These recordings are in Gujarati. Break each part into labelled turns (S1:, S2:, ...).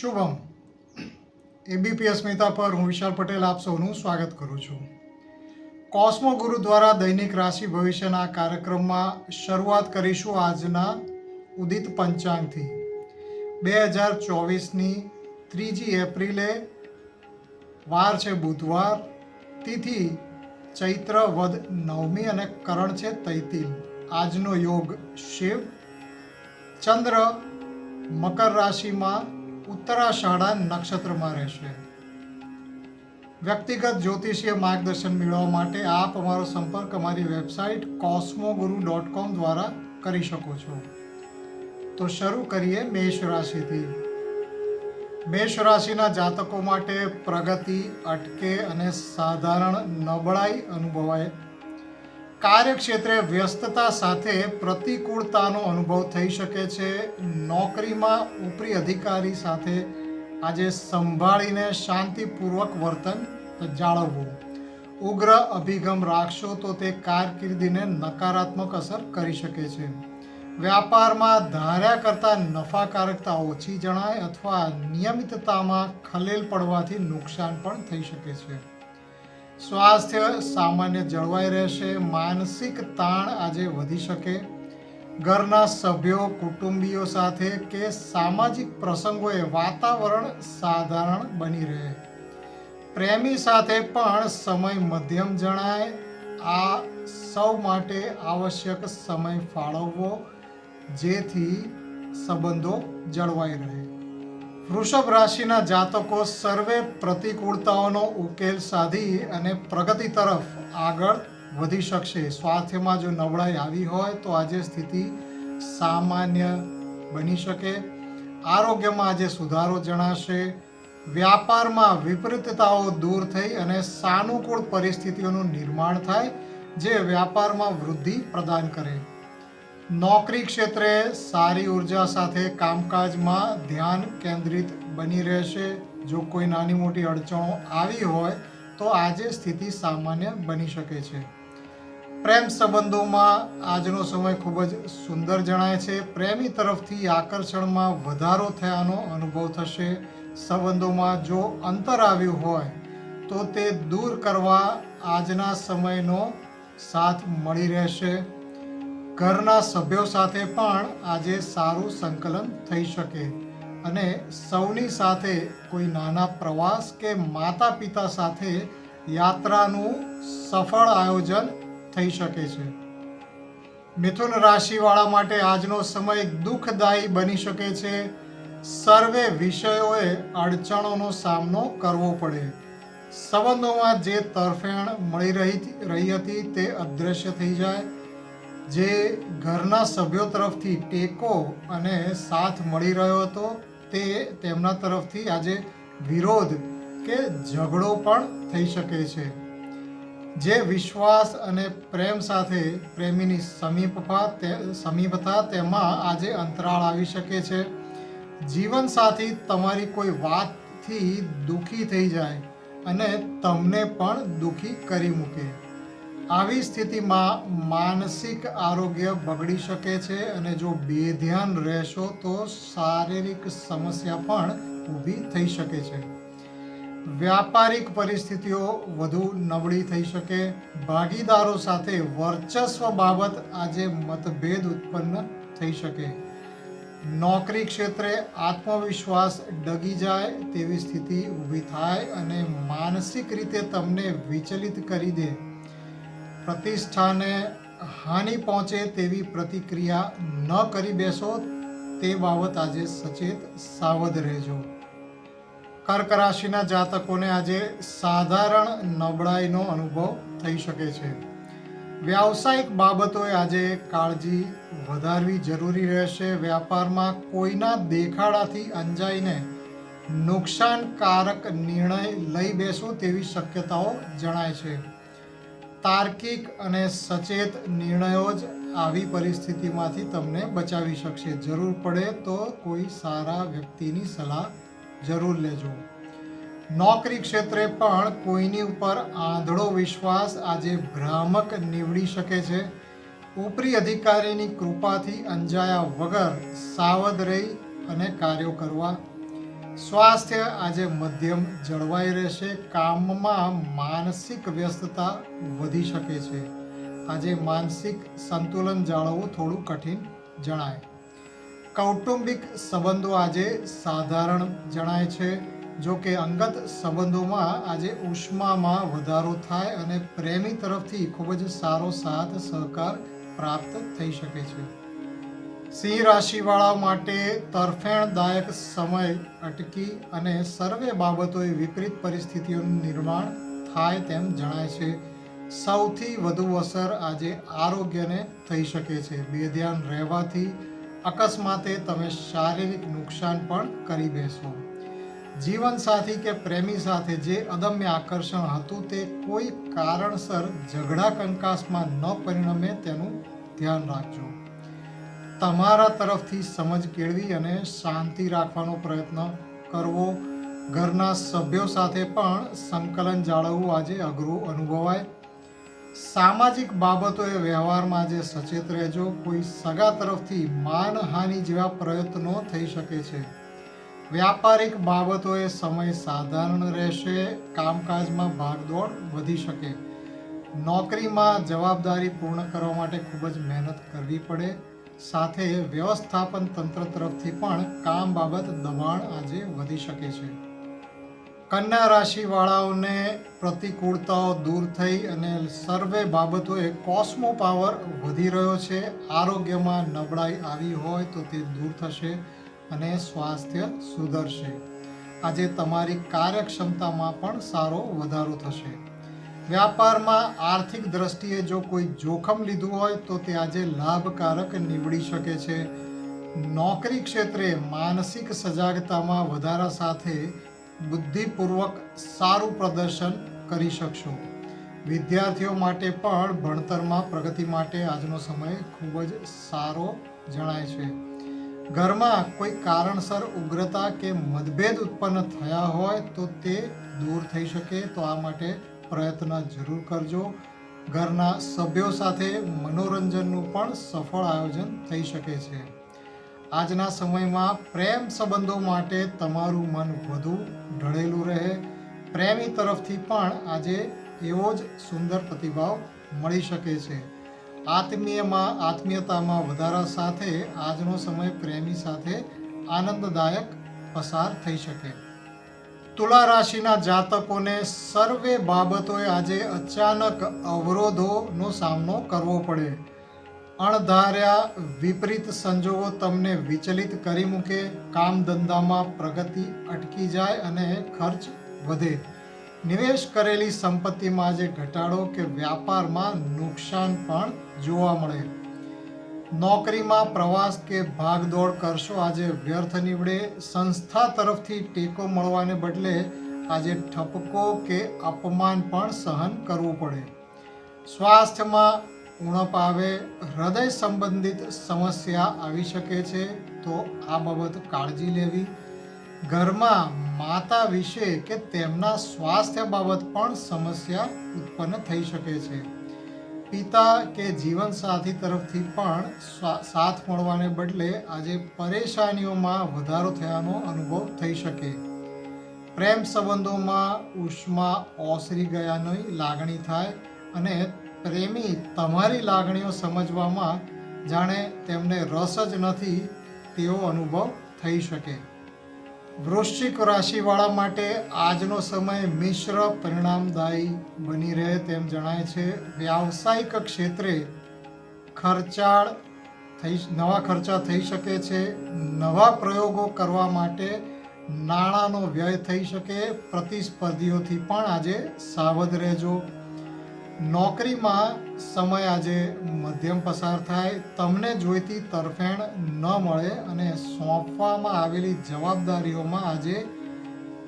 S1: શુભમ. એબીપી અસ્મિતા પર હું વિશાલ પટેલ આપ સૌનું સ્વાગત કરું છું. કોસ્મો ગુરુ દ્વારા દૈનિક રાશિ ભવિષ્યના કાર્યક્રમમાં શરૂઆત કરીશું આજના ઉદિત પંચાંગથી. બે હજાર ચોવીસની ત્રીજી એપ્રિલે વાર છે બુધવાર. તિથિ ચૈત્ર વદ નવમી અને કરણ છે તૈતિલ. આજનો યોગ શિવ. ચંદ્ર મકર રાશિમાં ઉત્તરાષાઢા નક્ષત્રમાં રહેશે. વ્યક્તિગત જ્યોતિષીય માર્ગદર્શન મેળવવા માટે આપ અમારો સંપર્ક અમારી વેબસાઇટ કોસ્મોગુરુ ડોટ કોમ દ્વારા કરી શકો છો. તો શરૂ કરીએ મેષ રાશિથી. મેષ રાશિના જાતકો માટે પ્રગતિ, અટકે અને સાધારણ નબળાઈ અનુભવાય કાર્યક્ષેત્રે વ્યસ્તતા સાથે પ્રતિકૂળતાનો અનુભવ થઈ શકે છે. નોકરીમાં ઉપરી અધિકારી સાથે આજે સંભાળીને શાંતિપૂર્વક વર્તન જાળવવું. ઉગ્ર અભિગમ રાખશો તો તે કારકિર્દીને નકારાત્મક અસર કરી શકે છે. વ્યાપારમાં ધાર્યા કરતાં નફાકારકતા ઓછી જણાય અથવા નિયમિતતામાં ખલેલ પડવાથી નુકસાન પણ થઈ શકે છે. સ્વાસ્થ્ય સામાન્ય જળવાઈ રહેશે, માનસિક તાણ આજે વધી શકે. ઘરના સભ્યો, કુટુંબીઓ સાથે કે સામાજિક પ્રસંગોએ વાતાવરણ સાધારણ બની રહે. પ્રેમી સાથે પણ સમય મધ્યમ જણાય. આ સૌ માટે આવશ્યક સમય ફાળવવો, જેથી સંબંધો જળવાઈ રહે. વૃષભ રાશિના જાતકો સર્વે પ્રતિકૂળતાઓનો ઉકેલ સાધી અને પ્રગતિ તરફ આગળ વધી શકશે. સ્વાસ્થ્યમાં જો નબળાઈ આવી હોય તો આજે સ્થિતિ સામાન્ય બની શકે. આરોગ્યમાં આજે સુધારો જણાશે. વ્યાપારમાં વિપરીતતાઓ દૂર થઈ અને સાનુકૂળ પરિસ્થિતિઓનું નિર્માણ થાય, જે વ્યાપારમાં વૃદ્ધિ પ્રદાન કરે. નોકરી ક્ષેત્રે સારી ઊર્જા સાથે કામકાજમાં ધ્યાન કેન્દ્રિત બની રહેશે. જો કોઈ નાની મોટી અડચણો આવી હોય, તો આજે સ્થિતિ સામાન્ય બની શકે છે. પ્રેમ સંબંધોમાં આજનો સમય ખૂબ જ સુંદર જણાય છે. પ્રેમી તરફથી આકર્ષણમાં વધારો થયાનો અનુભવ થશે. સંબંધોમાં જો અંતર આવ્યું હોય, તો તે દૂર કરવા આજના સમયનો સાથ મળી રહેશે. ઘરના સભ્યો સાથે પણ આજે સારું સંકલન થઈ શકે અને સૌની સાથે કોઈ નાના પ્રવાસ કે માતા પિતા સાથે યાત્રાનું સફળ આયોજન થઈ શકે છે. મિથુન રાશિવાળા માટે આજનો સમય દુઃખદાયી બની શકે છે. સર્વે વિષયોએ અડચણોનો સામનો કરવો પડે. સંબંધોમાં જે તરફેણ મળી રહી રહી હતી તે અદૃશ્ય થઈ જાય. જે ઘરના સભ્યો તરફથી ટેકો અને સાથ મળી રહ્યો હતો, તે તેમના તરફથી આજે વિરોધ કે ઝઘડો પણ થઈ શકે છે. જે વિશ્વાસ અને પ્રેમ સાથે પ્રેમીની સમીપતા સમીપતા તેમાં આજે અંતરાળ આવી શકે છે. જીવનસાથી તમારી કોઈ વાતથી દુઃખી થઈ જાય અને તમને પણ દુઃખી કરી મૂકે. આવી સ્થિતિમાં માનસિક આરોગ્ય બગડી શકે છે અને જો બેધ્યાન રહેશો તો શારીરિક સમસ્યા પણ ઊભી થઈ શકે છે. વ્યાપારિક પરિસ્થિતિઓ વધુ નબળી થઈ શકે. ભાગીદારો સાથે વર્ચસ્વ બાબત આજે મતભેદ ઉત્પન્ન થઈ શકે. નોકરી ક્ષેત્રે આત્મવિશ્વાસ ડગી જાય તેવી સ્થિતિ ઊભી થાય અને માનસિક રીતે તમને વિચલિત કરી દે. પ્રતિષ્ઠાને હાનિ પહોંચે તેવી પ્રતિક્રિયા ન કરી બેસો, તે બાબત આજે સચેત સાવધ રહેજો. કર્ક રાશિના જાતકોને આજે સાધારણ નબળાઈનો અનુભવ થઈ શકે છે. વ્યાવસાયિક બાબતોએ આજે કાળજી વધારવી જરૂરી રહેશે. વ્યાપારમાં કોઈના દેખાડાથી અંજાઈને નુકસાનકારક નિર્ણય લઈ બેસો તેવી શક્યતાઓ જણાય છે. તાર્કિક અને સચેત નિર્ણયો જ આવી પરિસ્થિતિમાંથી તમને બચાવી શકશે. જરૂર પડે તો કોઈ સારા વ્યક્તિની સલાહ જરૂર લેજો. નોકરી ક્ષેત્રે પણ કોઈની ઉપર આંધળો વિશ્વાસ આજે ભ્રામક નીવડી શકે છે. ઉપરી અધિકારીની કૃપાથી અંજાયા વગર સાવધ રહી અને કાર્યો કરવા સ્વાસ્થ્ય આજે મધ્યમ જળવાઈ રહેશે. કામમાં માનસિક વ્યસ્તતા વધી શકે છે. આજે માનસિક સંતુલન જાળવવું થોડું કઠિન જણાય. કૌટુંબિક સંબંધો આજે સાધારણ જણાય છે. જો કે અંગત સંબંધોમાં આજે ઉષ્મામાં વધારો થાય અને પ્રેમી તરફથી ખૂબ જ સારો સાથ સહકાર પ્રાપ્ત થઈ શકે છે. સિંહ રાશિવાળા માટે તરફેણદાયક સમય અટકી અને સર્વે બાબતોએ વિપરીત પરિસ્થિતિઓનું નિર્માણ થાય તેમ જણાય છે. સૌથી વધુ અસર આજે આરોગ્યને થઈ શકે છે. બેધ્યાન રહેવાથી અકસ્માતે તમે શારીરિક નુકસાન પણ કરી બેસો. જીવનસાથી કે પ્રેમી સાથે જે અદમ્ય આકર્ષણ હતું તે કોઈ કારણસર ઝઘડા, કંકાસમાં ન પરિણમે તેનું ધ્યાન રાખજો. તમારા તરફથી સમજ કેળવી અને શાંતિ રાખવાનો પ્રયત્ન કરવો. ઘરના સભ્યો સાથે પણ સંકલન જાળવવું આજે અઘરું અનુભવાય. સામાજિક બાબતોએ વ્યવહારમાં આજે સચેત રહેજો. કોઈ સગા તરફથી માનહાનિ જેવા પ્રયત્નો થઈ શકે છે. વ્યાપારિક બાબતોએ સમય સાધારણ રહેશે. કામકાજમાં ભાગદોડ વધી શકે. નોકરીમાં જવાબદારી પૂર્ણ કરવા માટે ખૂબ જ મહેનત કરવી પડે. સાથે વ્યવસ્થાપન તંત્ર તરફથી પણ કામ બાબત દબાણ આજે વધી શકે છે. કન્યા રાશિવાળાઓને પ્રતિકૂળતાઓ દૂર થઈ અને સર્વે બાબતોએ કોસ્મો પાવર વધી રહ્યો છે. આરોગ્યમાં નબળાઈ આવી હોય તો તે દૂર થશે અને સ્વાસ્થ્ય સુધરશે. આજે તમારી કાર્યક્ષમતામાં પણ સારો વધારો થશે. વ્યાપારમાં આર્થિક દ્રષ્ટિએ જો કોઈ જોખમ લીધું હોય તો તે આજે લાભકારક નીવડી શકે છે. નોકરી ક્ષેત્રે માનસિક સજાગતામાં વધારા સાથે બુદ્ધિપૂર્વક સારું પ્રદર્શન કરી શકશો. વિદ્યાર્થીઓ માટે પણ ભણતરમાં પ્રગતિ માટે આજનો સમય ખૂબ જ સારો જણાય છે. ઘરમાં કોઈ કારણસર ઉગ્રતા કે મતભેદ ઉત્પન્ન થયા હોય તો તે દૂર થઈ શકે, તો આ માટે પ્રયત્ન જરૂર કરજો. ઘરના સભ્યો સાથે મનોરંજનનું પણ સફળ આયોજન થઈ શકે છે. આજના સમયમાં પ્રેમ સંબંધો માટે તમારું મન વધુ ઢળેલું રહે. પ્રેમી તરફથી પણ આજે એવો જ સુંદર પ્રતિભાવ મળી શકે છે. આત્મીયમાં, આત્મીયતામાં વધારા સાથે આજનો સમય પ્રેમી સાથે આનંદદાયક પસાર થઈ શકે. તુલા રાશિના જાતકોને સર્વે બાબતોએ આજે અચાનક અવરોધોનો સામનો કરવો પડે. અણધાર્યા વિપરીત સંજોગો તમને વિચલિત કરી મૂકે, કામ ધંધામાં પ્રગતિ અટકી જાય અને ખર્ચ વધે. નિવેશ કરેલી સંપત્તિમાં આજે ઘટાડો કે વ્યાપારમાં નુકસાન પણ જોવા મળે. નોકરીમાં પ્રવાસ કે ભાગદોડ કરશો આજે વ્યર્થ નીવડે. સંસ્થા તરફથી ટેકો મળવાને બદલે આજે ઠપકો કે અપમાન પણ સહન કરવું પડે. સ્વાસ્થ્યમાં ઉણપ આવે, હૃદય સંબંધિત સમસ્યા આવી શકે છે, તો આ બાબત કાળજી લેવી. ઘરમાં માતા વિશે કે તેમના સ્વાસ્થ્ય બાબત પણ સમસ્યા ઉત્પન્ન થઈ શકે છે. પિતા કે જીવનસાથી તરફથી પણ સાથ મળવાને બદલે આજે પરેશાનીઓમાં વધારો થયાનો અનુભવ થઈ શકે. પ્રેમ સંબંધોમાં ઉષ્મા ઓસરી ગયાની લાગણી થાય અને પ્રેમી તમારી લાગણીઓ સમજવામાં જાણે તેમને રસ જ નથી તેવો અનુભવ થઈ શકે. વૃશ્ચિક રાશિવાળા માટે આજનો સમય મિશ્ર પરિણામદાયી બની રહે તેમ જણાય છે. વ્યાવસાયિક ક્ષેત્રે ખર્ચાળ થઈ નવા ખર્ચા થઈ શકે છે. નવા પ્રયોગો કરવા માટે નાણાંનો વ્યય થઈ શકે. પ્રતિસ્પર્ધીઓથી પણ આજે સાવધ રહેજો. નોકરીમાં સમય આજે મધ્યમ પસાર થાય, તમને જોઈતી તરફેણ ન મળે અને સોંપવામાં આવેલી જવાબદારીઓમાં આજે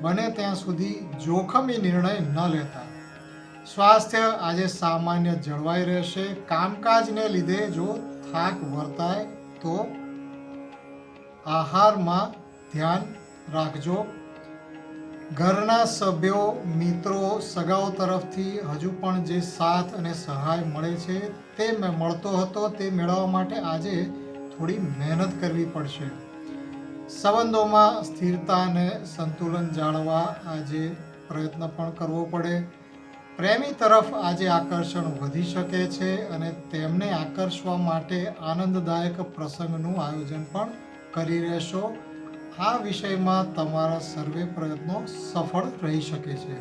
S1: બને ત્યાં સુધી જોખમી નિર્ણય ન લેતા. સ્વાસ્થ્ય આજે સામાન્ય જળવાઈ રહેશે. કામકાજને લીધે જો થાક વર્તાય, તો આહારમાં ધ્યાન રાખજો. ઘરના સભ્યો, મિત્રો, સગાઓ તરફથી હજુ પણ જે સાથ અને સહાય મળે છે તે મેં મળતો હતો તે મેળવવા માટે આજે થોડી મહેનત કરવી પડશે. સંબંધોમાં સ્થિરતા અને સંતુલન જાળવા આજે પ્રયત્ન પણ કરવો પડે. પ્રેમી તરફ આજે આકર્ષણ વધી શકે છે અને તેમને આકર્ષવા માટે આનંદદાયક પ્રસંગનું આયોજન પણ કરી રહેશો. આ વિષયમાં તમારા સર્વે પ્રયત્નો સફળ રહી શકે છે.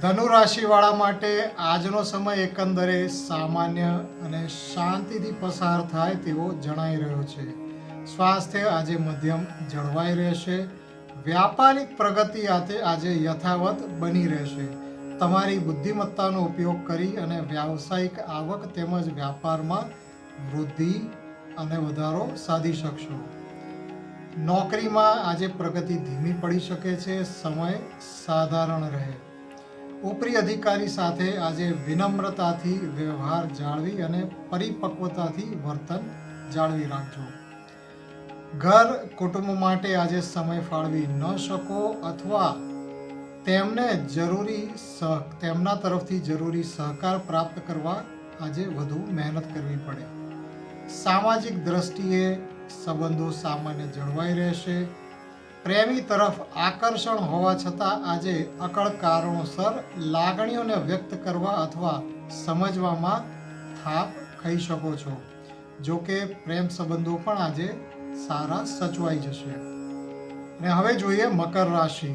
S1: ધનુ રાશિવાળા માટે આજનો સમય એકંદરે સામાન્ય અને શાંતિથી પસાર થાય તેવો જણાઈ રહ્યો છે. સ્વાસ્થ્ય આજે મધ્યમ જળવાઈ રહેશે. વ્યાપારિક પ્રગતિ આજે યથાવત બની રહેશે. તમારી બુદ્ધિમત્તાનો ઉપયોગ કરી અને વ્યાવસાયિક આવક તેમજ વ્યાપારમાં વૃદ્ધિ અને વધારો સાધી શકશો. નોકરીમાં આજે પ્રગતિ ધીમી પડી શકે છે, સમય સાધારણ રહે. ઉપરી અધિકારી સાથે આજે વિનમ્રતાથી વ્યવહાર જાળવી અને પરિપક્વતાથી વર્તન જાળવી રાખજો. ઘર કુટુંબ માટે આજે સમય ફાળવી ન શકો અથવા તેમને જરૂરી સહ, તેમના તરફથી જરૂરી સહકાર પ્રાપ્ત કરવા આજે વધુ મહેનત કરવી પડે. સામાજિક દ્રષ્ટિએ સંબંધો સામાન્ય જળવાઈ રહેશે. પ્રેમી તરફ આકર્ષણ હોવા છતાં આજે અકળ કારણોસર લાગણીઓને વ્યક્ત કરવા અથવા સમજવામાં થાપ ખાઈ શકો છો. જો કે પ્રેમ સંબંધો પણ આજે સારા સચવાઈ જશે. અને હવે જોઈએ મકર રાશિ.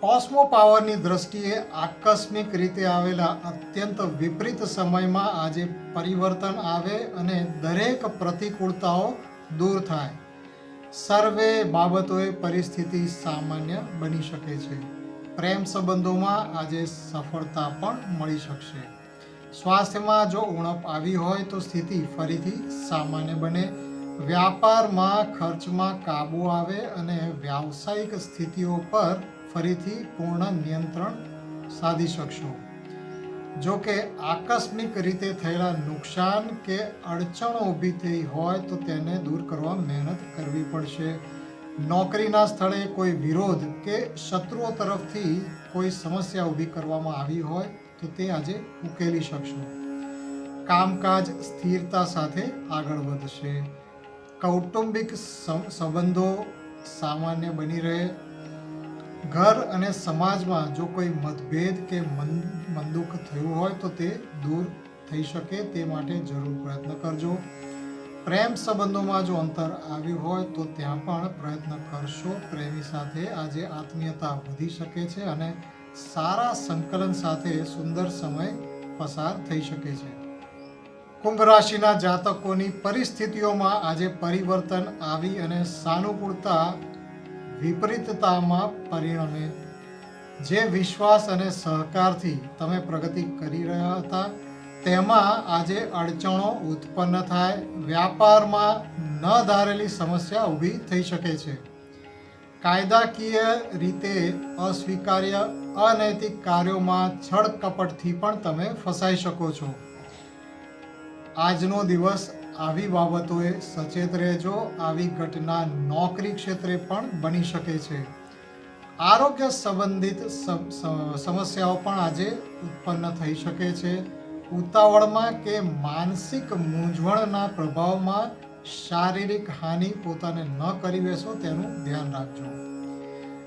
S1: કોસ્મો પાવરની દ્રષ્ટિએ આકસ્મિક રીતે આવેલા અત્યંત વિપરીત સમયમાં આજે પરિવર્તન આવે અને દરેક પ્રતિકૂળતાઓ દૂર થાય. સર્વે બાબતોએ પરિસ્થિતિ સામાન્ય બની શકે છે. પ્રેમ સંબંધોમાં આજે સફળતા પણ મળી શકશે. સ્વાસ્થ્યમાં જો ઉણપ આવી હોય તો સ્થિતિ ફરીથી સામાન્ય બને. વ્યાપારમાં ખર્ચમાં કાબુ આવે અને વ્યાવસાયિક સ્થિતિઓ પર ફરીથી પૂર્ણ નિયંત્રણ સાધી શકશો. જો કે આકસ્મિક રીતે થયેલા નુકસાન કે અડચણો ઊભી થઈ હોય તો તેને દૂર કરવા મહેનત કરવી પડશે. નોકરીના સ્થળે કોઈ વિરોધ કે શત્રુઓ તરફથી કોઈ સમસ્યા ઊભી કરવામાં આવી હોય તો તે આજે ઉકેલી શકશો. કામકાજ સ્થિરતા સાથે આગળ વધશે. કૌટુંબિક સંબંધો સામાન્ય બની રહે ઘર અને સમાજમાં જો કોઈ મતભેદ કે મન મંદુક થયું હોય તો તે દૂર થઈ શકે તે માટે જરૂર પ્રયત્ન કરજો. પ્રેમ સંબંધોમાં જો અંતર આવ્યું હોય તો ત્યાં પણ પ્રયત્ન કરશો. પ્રેમી સાથે આજે આત્મીયતા વધી શકે છે અને સારા સંકલન સાથે સુંદર સમય પસાર થઈ શકે છે. કુંભ રાશિના જાતકોની પરિસ્થિતિઓમાં આજે પરિવર્તન આવી અને સાનુકૂળતા વિપરીતતામાં પરિણમે. જે વિશ્વાસ અને સહકારથી તમે પ્રગતિ કરી રહ્યા હતા, તેમાં આજે અડચણો ઉત્પન્ન થાય, વ્યાપારમાં ન ધારેલી સમસ્યા ઊભી થઈ શકે છે. કાયદાકીય રીતે અસ્વીકાર્ય અનૈતિક કાર્યોમાં છળ કપટથી પણ તમે ફસાઈ શકો છો. આજનો દિવસ આવી બાબતોએ સચેત રહેજો. આવી ઘટના નોકરી ક્ષેત્રે પણ બની શકે છે. આરોગ્ય સંબંધિત સમસ્યાઓ પણ આજે ઉત્પન્ન થઈ શકે છે. ઉતાવળમાં કે માનસિક મૂંઝવણના પ્રભાવમાં શારીરિક હાનિ પોતાને ન કરી બેસો તેનું ધ્યાન રાખજો.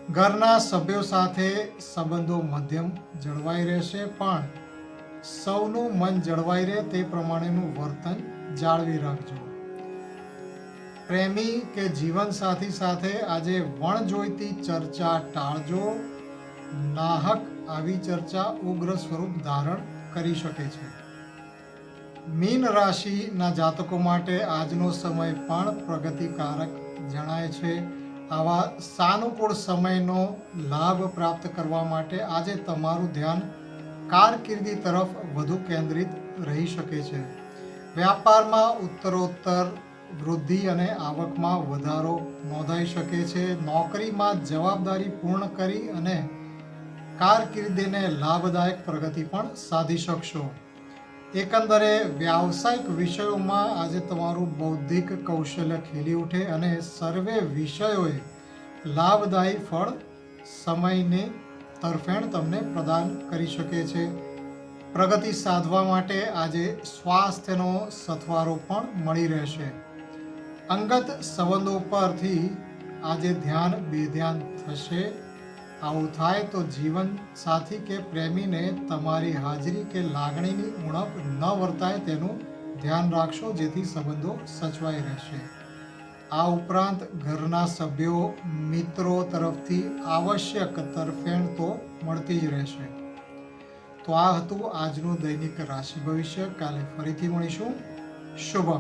S1: ઘરના સભ્યો સાથે સંબંધો મધ્યમ જળવાઈ રહેશે પણ સૌનું મન જળવાઈ રહે તે પ્રમાણેનું વર્તન જાળવી રાખજો. પ્રેમી કે જીવનસાથી સાથે આજે વણજોઈતી ચર્ચા ટાળજો. નાહક આવી ચર્ચા ઉગ્ર સ્વરૂપ ધારણ કરી શકે છે. મીન રાશિના જાતકો માટે આજનો સમય પણ પ્રગતિકારક જણાય છે. આવા સાનુકૂળ સમયનો લાભ પ્રાપ્ત કરવા માટે આજે તમારું ધ્યાન કારકિર્દી તરફ વધુ કેન્દ્રિત રહી શકે છે. વ્યાપારમાં ઉત્તરોત્તર, વૃદ્ધિ અને આવકમાં વધારો નોંધાઈ શકે છે. નોકરીમાં જવાબદારી પૂર્ણ કરી અને કારકિર્દીને લાભદાયક પ્રગતિ પણ સાધી શકશો. એકંદરે, વ્યાવસાયિક વિષયોમાં આજે તમારું બૌદ્ધિક કૌશલ્ય ખીલી ઉઠે અને સર્વે વિષયોએ લાભદાયી ફળ સમયની તરફેણ તમને પ્રદાન કરી શકે છે. પ્રગતિ સાધવા માટે આજે સ્વાસ્થ્યનો સથવારો પણ મળી રહેશે. અંગત સંબંધો પરથી આજે ધ્યાન બેધ્યાન થશે. આવું થાય તો જીવન સાથી કે પ્રેમીને તમારી હાજરી કે લાગણીની ઉણપ ન વર્તાય તેનું ધ્યાન રાખશો, જેથી સંબંધો સચવાઈ રહેશે. આ ઉપરાંત ઘરના સભ્યો, મિત્રો તરફથી આવશ્યક તરફેણ તો મળતી જ રહેશે. તો આ હતું આજનું દૈનિક રાશિ ભવિષ્ય. કાલે ફરીથી મળીશું. શુભમ